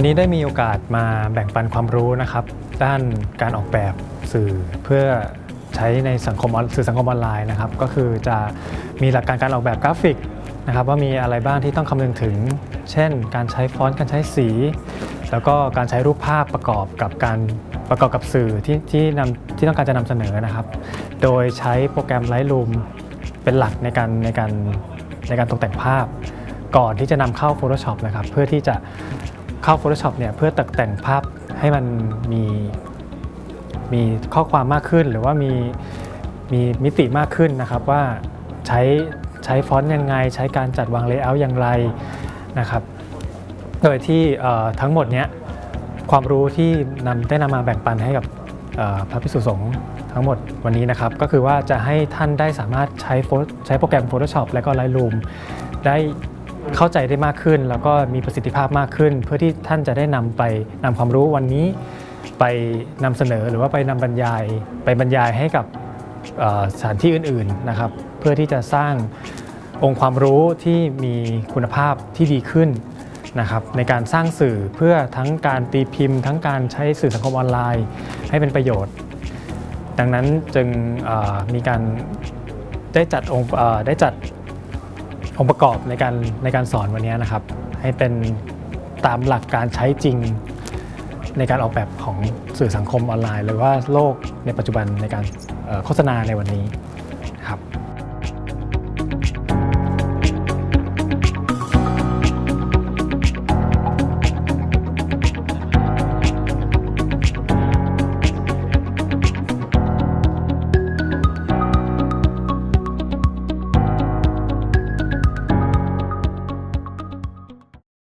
วันนี้ได้มีโอกาสมาแบ่งปันความรู้นะครับ ด้านการออกแบบสื่อเพื่อใช้ในสังคมสื่อสังคมออนไลน์นะครับ ก็คือจะมีหลักการการออกแบบกราฟิกนะครับ ว่ามีอะไรบ้างที่ต้องคำนึงถึง เช่น การใช้ฟอนต์การใช้สี แล้วก็การใช้รูปภาพประกอบกับการประกอบกับสื่อที่ที่นำที่ต้องการจะนำเสนอนะครับ โดยใช้โปรแกรม Lightroom เป็นหลักในการในการในการตกแต่งภาพ ก่อนที่จะนำเข้า Photoshop นะครับ เพื่อที่จะ เข้า Photoshop เนี่ยเพื่อตกแต่งภาพให้มันมีมีข้อความมากขึ้น หรือว่ามีมีมิติมากขึ้นนะครับว่าใช้ใช้ฟอนต์ยังไง ใช้การจัดวางเลเยอร์อย่างไรนะครับโดยที่เอ่อทั้งหมดเนี้ยความรู้ที่นำได้นำมาแบ่งปันให้กับพระภิกษุสงฆ์ทั้งหมดวันนี้นะครับ ก็คือว่าจะให้ท่านได้สามารถใช้ใช้โปรแกรม Photoshop และก็ Lightroom ได้ เข้าใจได้มากขึ้น แล้วก็มีประสิทธิภาพมากขึ้น เพื่อที่ท่านจะได้นำไปนำความรู้วันนี้ไปนำเสนอหรือว่าไปนำบรรยาย ไปบรรยายให้กับสถานที่อื่นๆนะครับ เพื่อที่จะสร้างองค์ความรู้ที่มีคุณภาพที่ดีขึ้นนะครับในการสร้างสื่อเพื่อทั้งการตีพิมพ์ ทั้งการใช้สื่อสังคมออนไลน์ ให้เป็นประโยชน์ ดังนั้นจึงมีการได้จัดองค์ได้จัด องค์ประกอบในการในการสอนวันนี้นะครับ ให้เป็นตามหลักการใช้จริงในการออกแบบของสื่อสังคมออนไลน์ หรือว่าโลกในปัจจุบันในการโฆษณาในวันนี้